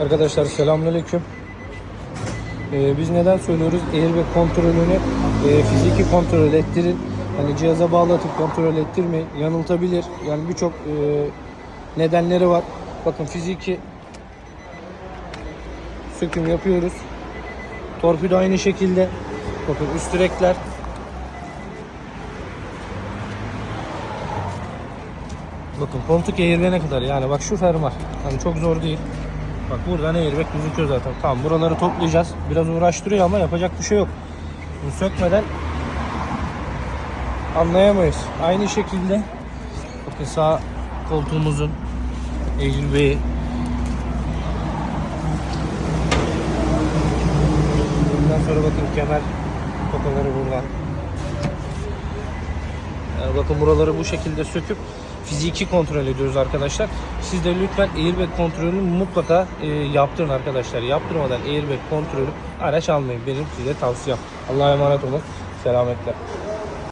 Arkadaşlar selamünaleyküm. Ee, biz neden söylüyoruz? Airbag kontrolünü e, fiziki kontrol ettirin. Hani cihaza bağlatıp kontrol ettirmeyin. Yanıltabilir. Yani birçok e, nedenleri var. Bakın fiziki söküm yapıyoruz. Torpido aynı şekilde. Bakın üst direkler. Bakın koltuk airbag'e kadar yani bak şu fermuar. Yani çok zor değil. Bak buradan airbag gözüküyor zaten. Tamam buraları toplayacağız. Biraz uğraştırıyor ama yapacak bir şey yok. Bunu sökmeden anlayamayız. Aynı şekilde bakın sağ koltuğumuzun airbag'i Bundan sonra bakın kemer tokaları buradan. Yani bakın buraları bu şekilde söküp fiziki kontrol ediyoruz arkadaşlar. Siz de lütfen airbag kontrolünü mutlaka e, yaptırın arkadaşlar. Yaptırmadan airbag kontrolü araç almayın. Benim size tavsiyem. Allah'a emanet olun. Selametle.